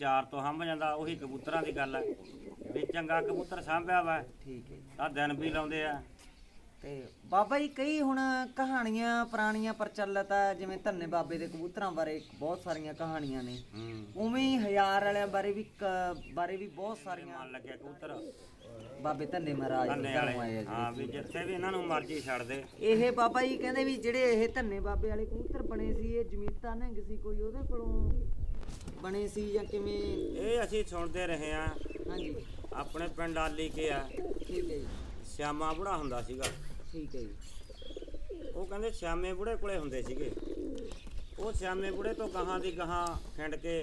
ਚਾਰ ਤੋਂ ਹੰਭ ਜਾਂਦਾ ਉਹੀ ਕਬੂਤਰਾਂ ਦੀ ਗੱਲ ਹੈ ਵੀ ਚੰਗਾ ਕਬੂਤਰ ਸਾਂਭਿਆ ਵਾ ਠੀਕ ਹੈ। ਤਾਂ ਦਿਨ ਵੀ ਲਾਉਂਦੇ ਆ। ਤੇ ਬਾਬਾ ਜੀ ਕਈ ਹੁਣ ਕਹਾਣੀਆਂ ਪੁਰਾਣੀਆਂ ਪ੍ਰਚਲਿਤ ਆ ਜਿਵੇਂ ਧੰਨੇ ਬਾਬੇ ਦੇ ਕਬੂਤਰਾਂ ਬਾਰੇ ਬਹੁਤ ਸਾਰੀਆਂ ਕਹਾਣੀਆਂ ਨੇ। ਉਵੇਂ ਹੀ ਹਜ਼ਾਰ ਵਾਲਿਆਂ ਬਾਰੇ ਵੀ ਬਾਰੇ ਵੀ ਬਹੁਤ ਸਾਰੀਆਂ ਮਨ ਲੱਗਿਆ ਕਬੂਤਰ। ਬਾਬੇ ਧੰਨੇ ਮਹਾਰਾਜ ਧੰਨੇ ਵਾਲੇ। ਆ ਜੀ। ਹਾਂ ਵੀ ਜਿੱਥੇ ਵੀ ਇਹਨਾਂ ਨੂੰ ਮਰਜ਼ੀ ਛੱਡ ਦੇ। ਇਹ ਬਾਬਾ ਜੀ ਕਹਿੰਦੇ ਵੀ ਜਿਹੜੇ ਇਹ ਧੰਨੇ ਬਾਬੇ ਵਾਲੇ ਕਬੂਤਰ ਬਣੇ ਸੀ ਇਹ ਜਮੀਤਾ ਨਿਹੰਗ ਸੀ ਕੋਈ ਉਹਦੇ ਕੋਲੋਂ ਬਣੇ ਸੀ ਜਾਂ ਕਿਵੇਂ? ਇਹ ਅਸੀਂ ਸੁਣਦੇ ਰਹੇ ਆ ਹਾਂਜੀ। ਆਪਣੇ ਪਿੰਡ ਆਲੀ ਕੇ ਆ। ਠੀਕ ਹੈ ਜੀ। ਸਿਆਮਾ ਬੁੜਾ ਹੁੰਦਾ ਸੀਗਾ। ਠੀਕ ਹੈ ਜੀ। ਉਹ ਕਹਿੰਦੇ ਸਿਆਮੇ ਬੁੜੇ ਕੋਲੇ ਹੁੰਦੇ ਸੀਗੇ। ਉਹ ਸਿਆਮੇ ਬੁੜੇ ਤੋਂ ਗਾਹਾਂ ਦੀ ਗਾਹਾਂ ਖਿੰਡ ਕੇ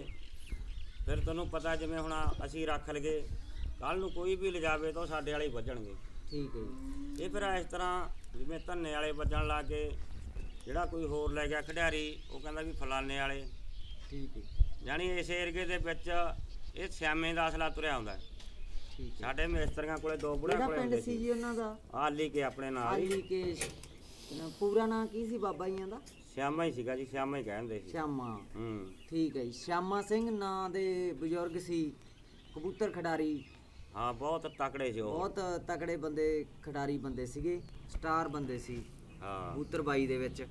ਫਿਰ ਤੁਹਾਨੂੰ ਪਤਾ ਜਿਵੇਂ ਹੁਣ ਅਸੀਂ ਰੱਖ ਲਗੇ ਕੱਲ ਨੂੰ ਕੋਈ ਵੀ ਲਿਜਾਵੇ ਤਾਂ ਉਹ ਸਾਡੇ ਵਾਲੇ ਹੀ ਵੱਜਣਗੇ। ਠੀਕ ਹੈ ਜੀ। ਇਹ ਫਿਰ ਇਸ ਤਰ੍ਹਾਂ ਜਿਵੇਂ ਧੰਨੇ ਵਾਲੇ ਵੱਜਣ ਲੱਗ ਗਏ ਜਿਹੜਾ ਕੋਈ ਹੋਰ ਲੈ ਗਿਆ ਖਿਡਾਰੀ ਉਹ ਕਹਿੰਦਾ ਵੀ ਫਲਾਣੇ ਵਾਲੇ। ਠੀਕ ਹੈ। ਯਾਨੀ ਇਸ ਏਰੀਏ ਦੇ ਵਿੱਚ ਇਹ ਸਿਆਮੇ ਦਾ ਅਸਲਾ ਤੁਰਿਆ ਆਉਂਦਾ। ਠੀਕ ਹੈ। ਸਾਡੇ ਮਿਸਤਰੀਆਂ ਕੋਲੇ ਦੋ ਕਿਹੜਾ ਕੋਲੇ ਪਿੰਡ ਹੁੰਦੇ ਸੀ ਜੀ ਉਹਨਾਂ ਦਾ? ਆਲੀ ਕੇ ਆਪਣੇ ਨਾਲ ਹੀ। ਆਲੀ ਕੇ ਪੂਰਾ ਨਾਂ ਕੀ ਸੀ ਬਾਬਾ ਜੀਆਂ ਦਾ? ਸਿਆਮਾ ਹੀ ਸੀਗਾ ਜੀ ਸਿਆਮਾ ਹੀ ਕਹਿੰਦੇ ਸੀ। ਸ਼ਾਮਾ ਹੂੰ। ਠੀਕ ਹੈ ਜੀ ਸ਼ਾਮਾ ਸਿੰਘ ਨਾਂ ਦੇ ਬਜ਼ੁਰਗ ਸੀ ਕਬੂਤਰ ਖਿਡਾਰੀ। ਹਾਂ ਬਹੁਤ ਤਕੜੇ ਸੀ ਉਹ। ਬਹੁਤ ਤਕੜੇ ਬੰਦੇ ਖਿਡਾਰੀ ਬੰਦੇ ਸੀਗੇ ਸਟਾਰ ਬੰਦੇ ਸੀ ਹਾਂ। ਕਬੂਤਰ ਬਾਈ ਦੇ ਵਿੱਚ।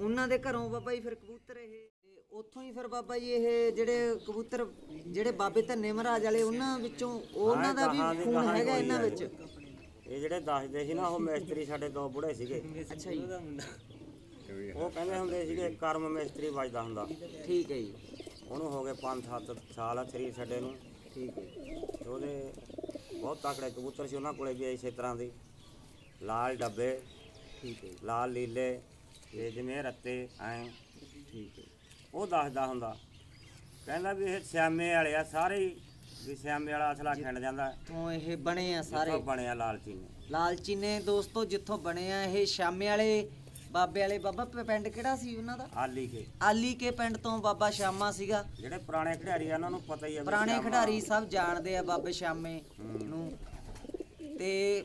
ਉਹਨਾਂ ਦੇ ਘਰੋਂ ਬਾਬਾ ਜੀ ਫਿਰ ਕਬੂਤਰ ਇਹ ਤੇ ਉੱਥੋਂ ਹੀ ਫਿਰ ਬਾਬਾ ਜੀ ਇਹ ਜਿਹੜੇ ਕਬੂਤਰ ਜਿਹੜੇ ਬਾਬੇ ਧੰਨੇ ਮਹਾਰਾਜ ਵਾਲੇ ਉਹਨਾਂ ਵਿੱਚੋਂ ਉਹਨਾਂ ਦਾ ਵੀ ਖੂਨ ਹੈਗਾ ਇਹਨਾਂ ਵਿੱਚ। ਇਹ ਜਿਹੜੇ ਦੱਸਦੇ ਸੀ ਨਾ ਉਹ ਮਿਸਤਰੀ ਸਾਡੇ ਦੋ ਬੁੜੇ ਸੀਗੇ। ਅੱਛਾ ਜੀ। ਉਹ ਕਹਿੰਦੇ ਹੁੰਦੇ ਸੀਗੇ ਕਰਮ ਮਿਸਤਰੀ ਵੱਜਦਾ ਹੁੰਦਾ। ਠੀਕ ਹੈ ਜੀ। ਉਹਨੂੰ ਹੋ ਗਏ 5-7 ਸਾਲ ਆ ਸਰੀਰ ਛੱਡੇ ਨੂੰ। ਠੀਕ ਹੈ। ਤੇ ਉਹਦੇ ਬਹੁਤ ਤਕੜੇ ਕਬੂਤਰ ਸੀ ਉਹਨਾਂ ਕੋਲੇ ਵੀ ਇਸੇ ਤਰ੍ਹਾਂ ਦੀ। ਲਾਲ ਡੱਬੇ ਠੀਕ ਹੈ ਲਾਲ ਲੀਲੇ ਤੇ ਜਿਵੇਂ ਰੱਤੇ ਐ ਠੀਕ ਹੈ। ਉਹ ਦੱਸਦਾ ਹੁੰਦਾ। ਕਹਿੰਦਾ ਵੀ ਇਹ ਸਿਆਮੇ ਵਾਲੇ ਆ ਸਾਰੇ ਹੀ ਵੀ ਸਿਆਮੇ ਵਾਲਾ ਅਸਲਾ ਖਿੰਡ ਜਾਂਦਾ। ਤੋਂ ਇਹ ਬਣੇ ਆ ਸਾਰੇ। ਸਾਰੇ ਬਣਿਆ ਲਾਲਚੀ ਨੇ। ਲਾਲਚੀ ਨੇ ਦੋਸਤੋ ਜਿੱਥੋਂ ਬਣੇ ਆ ਇਹ ਸ਼ਾਮੇ ਵਾਲੇ ਬਾਬੇ ਵਾਲੇ। ਬਾਬਾ ਪ- ਪਿੰਡ ਕਿਹੜਾ ਸੀ ਉਹਨਾਂ ਦਾ? ਆਲੀ ਕੇ। ਆਲੀ ਕੇ ਪਿੰਡ ਤੋਂ ਬਾਬਾ ਸ਼ਾਮਾ ਸੀਗਾ। ਜਿਹੜੇ ਪੁਰਾਣੇ ਖਿਡਾਰੀ ਆ ਉਹਨਾਂ ਨੂੰ ਪਤਾ ਹੀ ਆ ਵੀ ਪੁਰਾਣੇ ਸਿਆਮਾ- ਖਿਡਾਰੀ ਸਭ ਜਾਣਦੇ ਆ ਬਾਬੇ ਸ਼ਾਮੇ। ਨੂੰ। ਤੇ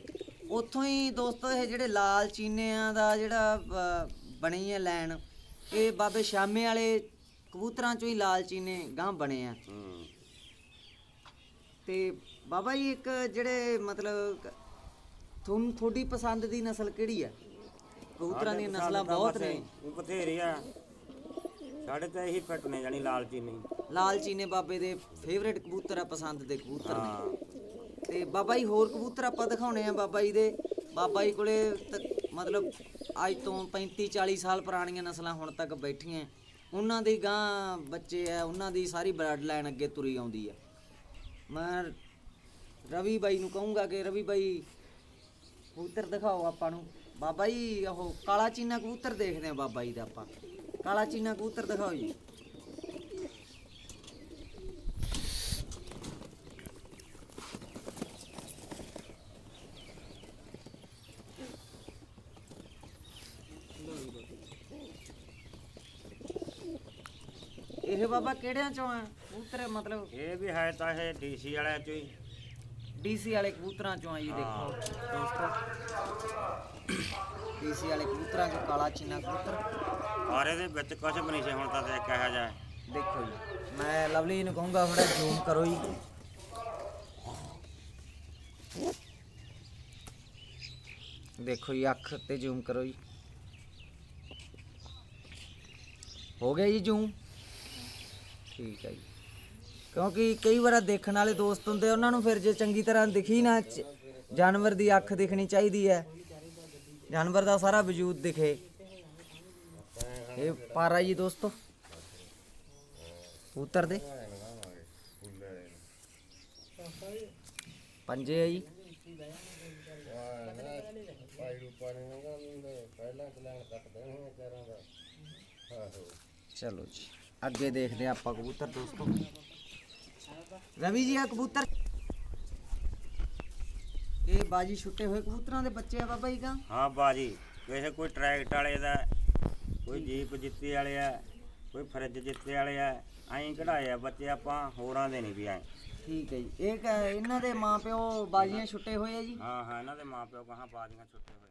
ਉੱਥੋਂ ਹੀ ਦੋਸਤੋ ਇਹ ਜਿਹੜੇ ਲਾਲ ਚੀਨਿਆਂ ਦਾ ਜਿਹੜਾ ਅ, ਬਣੀ ਹੈ ਲਾਈਨ ਇਹ ਬਾਬੇ ਸ਼ਾਮੇ ਵਾਲੇ ਕਬੂਤਰਾਂ ਚੋਂ ਹੀ ਲਾਲ ਚੀਨੇ ਗਾਂ ਬਣੇ ਆ। ਤੇ ਬਾਬਾ ਜੀ ਇੱਕ ਜਿਹੜੇ ਮਤਲਬ ਤੁਹਾਨੂੰ ਤੁਹਾਡੀ ਪਸੰਦ ਦੀ ਨਸਲ ਕਿਹੜੀ ਹੈ ਕਬੂਤਰਾਂ ਦੀਆਂ ਨਸਲਾਂ ਬਹੁਤ ਨੇ। ਉਹ ਬਥੇਰੇ ਆ। ਸਾਡੇ ਤਾਂ ਇਹੀ ਫਿੱਟ ਨੇ ਜਾਨੀ ਲਾਲਚੀ ਨਹੀਂ। ਲਾਲ ਚੀਨੇ ਬਾਬੇ ਦੇ। ਫੇਵਰੇਟ ਕਬੂਤਰ ਆ ਪਸੰਦ ਦੇ ਕਬੂਤਰ ਨੇ। ਤੇ ਬਾਬਾ ਜੀ ਹੋਰ ਕਬੂਤਰ ਆਪਾਂ ਦਿਖਾਉਣੇ ਆ ਬਾਬਾ ਜੀ ਦੇ। ਬਾਬਾ ਜੀ ਕੋਲੇ ਮਤਲਬ ਅੱਜ ਤੋਂ 35 40 ਸਾਲ ਪੁਰਾਣੀਆਂ ਨਸਲਾਂ ਹੁਣ ਤੱਕ ਬੈਠੀਆਂ। ਉਹਨਾਂ ਦੀ ਗਾਂ ਬੱਚੇ ਆ, ਉਹਨਾਂ ਦੀ ਸਾਰੀ ਬਲੱਡ ਲਾਈਨ ਅੱਗੇ ਤੁਰੀ ਆਉਂਦੀ ਆ। ਮੈਂ ਰਵੀ ਬਾਈ ਨੂੰ ਕਹੂੰਗਾ ਕਿ ਰਵੀ ਬਾਈ, ਕਬੂਤਰ ਦਿਖਾਓ ਆਪਾਂ ਨੂੰ। ਬਾਬਾ ਜੀ, ਉਹ ਕਾਲਾ ਚੀਨਾ ਕਬੂਤਰ ਦੇਖਦੇ ਆ ਬਾਬਾ ਜੀ ਦਾ ਆਪਾਂ। ਕਾਲਾ ਚੀਨਾ ਕਬੂਤਰ ਦਿਖਾਓ ਜੀ। ਇਹ ਬਾਬਾ ਕਿਹੜਿਆਂ ਚੋਂ ਆ? ਕਬੂਤਰ ਮਤਲਬ ਇਹ ਵੀ ਹੈ ਤਾਂ ਇਹ ਡੀਸੀ ਵਾਲਿਆਂ ਚੋਂ ਹੀ। ਡੀਸੀ ਵਾਲੇ ਕਬੂਤਰਾਂ ਚੋਂ ਆ ਜੀ ਦੇਖੋ। ਦੋਸਤੋ ਡੀਸੀ ਵਾਲੇ ਕਬੂਤਰਾਂ ਚੋਂ ਕਾਲਾ ਚੀਨਾ ਕਬੂਤਰ। ਔਰ ਇਹਦੇ ਵਿੱਚ ਕੁਝ ਵੀ ਨਹੀਂ ਸੀ ਹੁਣ ਤਾਂ ਦੇਖ ਕਿਹਾ ਜਾ ਦੇਖੋ ਜੀ ਮੈਂ ਲਵਲੀ ਨੂੰ ਕਹੂੰਗਾ ਥੋੜਾ ਜ਼ੂਮ ਕਰੋ ਜੀ। ਦੇਖੋ ਜੀ ਅੱਖ ਤੇ ਜ਼ੂਮ ਕਰੋ ਜੀ। ਹੋ ਗਿਆ ਜੀ ਜ਼ੂਮ ਠੀਕ ਹੈ ਜੀ। ਕਿਉਂਕਿ ਕਈ ਵਾਰ ਦੇਖਣ ਵਾਲੇ ਦੋਸਤ ਹੁੰਦੇ ਉਹਨਾਂ ਨੂੰ ਫਿਰ ਜੇ ਚੰਗੀ ਤਰ੍ਹਾਂ ਦਿਖੀ ਨਾ, ਚ- ਜਾਨਵਰ ਦੀ ਅੱਖ ਦਿਖਣੀ ਚਾਹੀਦੀ ਹੈ। ਜਾਨਵਰ ਦਾ ਸਾਰਾ ਵਜੂਦ ਦਿਖੇ। ਇਹ ਪਾਰਾ ਜੀ ਦੋਸਤੋ। ਕਬੂਤਰ ਦੇ। ਪੰਜੇ ਆ ਜੀ। ਚਲੋ ਜੀ। ਅੱਗੇ ਦੇਖਦੇ ਹਾਂ ਆਪਾਂ ਕਬੂਤਰ ਦੋਸਤੋ। ਰਵੀ ਜੀ ਆ ਕਬੂਤਰ। ਇਹ ਬਾਜੀ ਛੁੱਟੇ ਹੋਏ ਕਬੂਤਰਾਂ ਦੇ ਬੱਚੇ ਆ ਬਾਬਾ ਜੀ ਕਾ ਹਾਂ ਬਾਜੀ ਕਿਸੇ ਕੋਈ ਟਰੈਕਟ ਵਾਲੇ ਦਾ ਕੋਈ ਜੀਪ ਜਿੱਤੇ ਵਾਲੇ ਆ ਕੋਈ ਫਰਿੱਜ ਜਿੱਤੇ ਵਾਲੇ ਆ ਐਂ ਕਢਾਏ ਆ ਬੱਚੇ ਆਪਾਂ ਹੋਰਾਂ ਦੇ ਨਹੀਂ ਵੀ ਐਂ। ਠੀਕ ਹੈ ਜੀ। ਇਹ ਕ- ਇਹਨਾਂ ਦੇ ਮਾਪਿਓ ਬਾਜੀਆਂ ਛੁੱਟੇ ਹੋਏ ਆ ਜੀ? ਹਾਂ ਹਾਂ ਇਹਨਾਂ ਦੇ ਮਾਪਿਓ ਕਹਾਂ ਬਾਜੀਆਂ ਛੁੱਟੇ ਹੋਏ